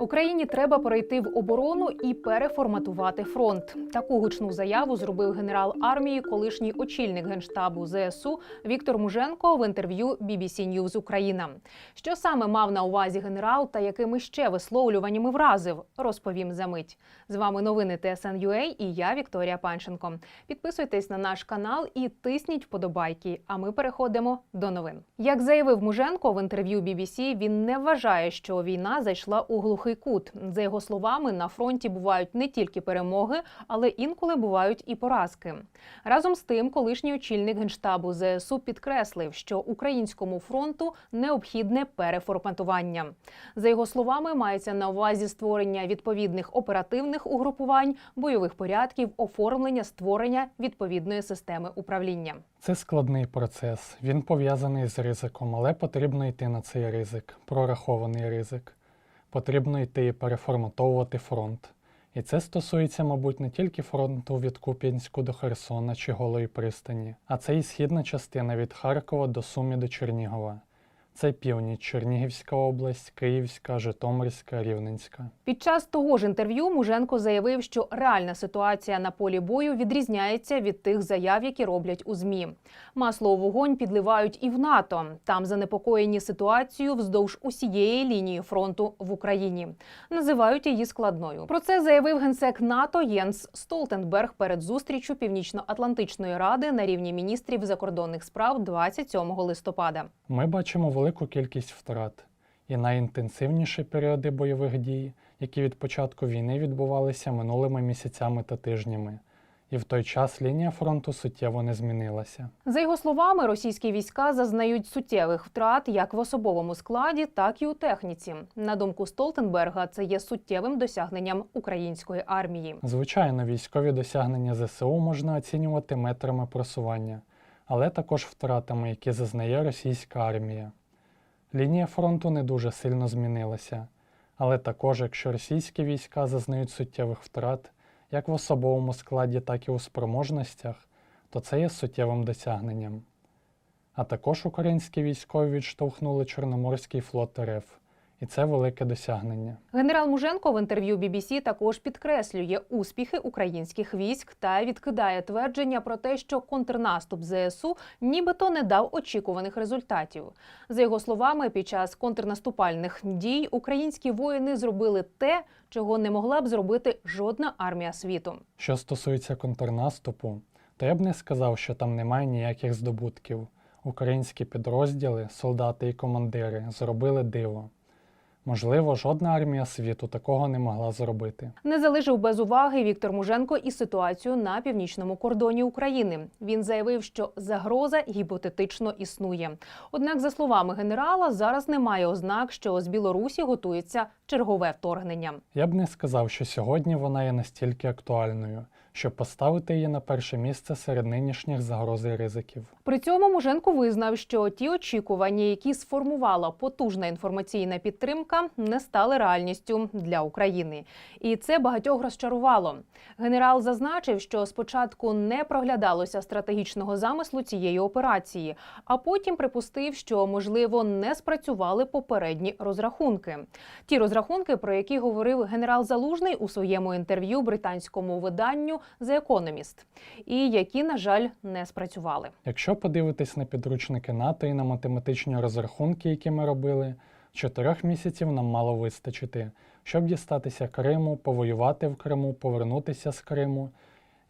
Україні треба перейти в оборону і переформатувати фронт. Таку гучну заяву зробив генерал армії, колишній очільник генштабу ЗСУ Віктор Муженко в інтерв'ю BBC News Україна. Що саме мав на увазі генерал та якими ще висловлюваннями вразив, розповім за мить. З вами новини ТСН.UA і я Вікторія Панченко. Підписуйтесь на наш канал і тисніть вподобайки. А ми переходимо до новин. Як заявив Муженко в інтерв'ю BBC, він не вважає, що війна зайшла у глухий кут. За його словами, на фронті бувають не тільки перемоги, але інколи бувають і поразки. Разом з тим, колишній очільник генштабу ЗСУ підкреслив, що українському фронту необхідне переформатування. За його словами, мається на увазі створення відповідних оперативних угрупувань, бойових порядків, оформлення створення відповідної системи управління. Це складний процес. Він пов'язаний з ризиком, але потрібно йти на цей ризик, прорахований ризик. Потрібно йти і переформатовувати фронт. І це стосується, мабуть, не тільки фронту від Куп'янську до Херсона чи Голої пристані, а це і східна частина від Харкова до Сумі до Чернігова. Це північ, Чернігівська область, Київська, Житомирська, Рівненська. Під час того ж інтерв'ю Муженко заявив, що реальна ситуація на полі бою відрізняється від тих заяв, які роблять у змі. Масло у вогонь підливають і в НАТО. Там занепокоєні ситуацією вздовж усієї лінії фронту в Україні. Називають її складною. Про це заявив генсек НАТО Єнс Столтенберг перед зустрічю Північно-Атлантичної ради на рівні міністрів закордонних справ 27 листопада. Ми бачимо велику кількість втрат і найінтенсивніші періоди бойових дій, які від початку війни відбувалися минулими місяцями та тижнями. І в той час лінія фронту суттєво не змінилася. За його словами, російські війська зазнають суттєвих втрат як в особовому складі, так і у техніці. На думку Столтенберга, це є суттєвим досягненням української армії. Звичайно, військові досягнення ЗСУ можна оцінювати метрами просування, але також втратами, які зазнає російська армія. Лінія фронту не дуже сильно змінилася, але також, якщо російські війська зазнають суттєвих втрат, як в особовому складі, так і у спроможностях, то це є суттєвим досягненням. А також українські військові відштовхнули Чорноморський флот РФ, і це велике досягнення. Генерал Муженко в інтерв'ю BBC також підкреслює успіхи українських військ та відкидає твердження про те, що контрнаступ ЗСУ нібито не дав очікуваних результатів. За його словами, під час контрнаступальних дій українські воїни зробили те, чого не могла б зробити жодна армія світу. Що стосується контрнаступу, то я б не сказав, що там немає ніяких здобутків. Українські підрозділи, солдати і командири зробили диво. Можливо, жодна армія світу такого не могла зробити. Не залишив без уваги Віктор Муженко і ситуацію на північному кордоні України. Він заявив, що загроза гіпотетично існує. Однак, за словами генерала, зараз немає ознак, що з Білорусі готується чергове вторгнення. Я б не сказав, що сьогодні вона є настільки актуальною, щоб поставити її на перше місце серед нинішніх загроз і ризиків. При цьому Муженко визнав, що ті очікування, які сформувала потужна інформаційна підтримка, не стали реальністю для України, і це багатьох розчарувало. Генерал зазначив, що спочатку не проглядалося стратегічного замислу цієї операції, а потім припустив, що можливо не спрацювали попередні розрахунки. Ті розрахунки, про які говорив генерал Залужний у своєму інтерв'ю британському виданню The Economist, і які, на жаль, не спрацювали. Якщо подивитись на підручники НАТО і на математичні розрахунки, які ми робили, чотирьох місяців нам мало вистачити, щоб дістатися Криму, повоювати в Криму, повернутися з Криму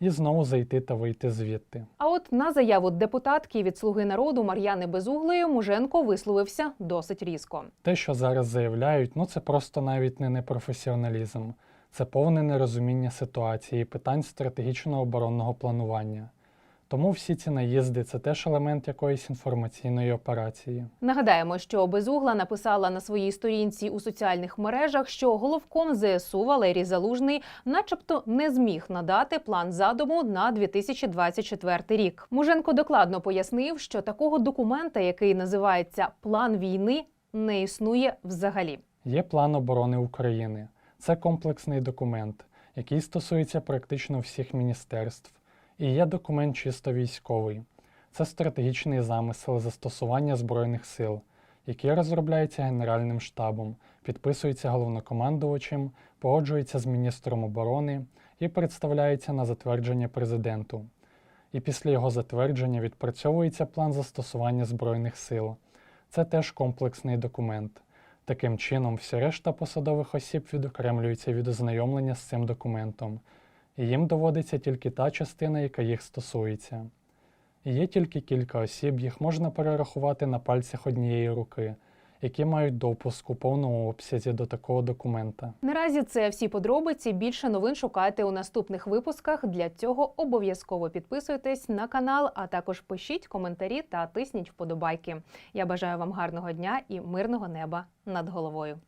і знову зайти та вийти звідти. А от на заяву депутатки від Слуги народу Мар'яни Безуглої Муженко висловився досить різко. Те, що зараз заявляють, ну це просто навіть не непрофесіоналізм, це повне нерозуміння ситуації і питань стратегічного оборонного планування. Тому всі ці наїзди це теж елемент якоїсь інформаційної операції. Нагадаємо, що Безугла написала на своїй сторінці у соціальних мережах, що головком ЗСУ Валерій Залужний, начебто, не зміг надати план задуму на 2024 рік. Муженко докладно пояснив, що такого документа, який називається План війни, не існує взагалі. Є план оборони України. Це комплексний документ, який стосується практично всіх міністерств, і є документ чисто військовий. Це стратегічний замисел застосування Збройних сил, який розробляється Генеральним штабом підписується головнокомандувачем, погоджується з міністром оборони і представляється на затвердження президенту. І після його затвердження відпрацьовується план застосування Збройних сил. Це теж комплексний документ. Таким чином, всі решта посадових осіб відокремлюються від ознайомлення з цим документом, і їм доводиться тільки та частина, яка їх стосується. Є тільки кілька осіб, їх можна перерахувати на пальцях однієї руки, які мають допуск у повному обсязі до такого документа. Наразі це всі подробиці. Більше новин шукайте у наступних випусках. Для цього обов'язково підписуйтесь на канал, а також пишіть коментарі та тисніть вподобайки. Я бажаю вам гарного дня і мирного неба над головою.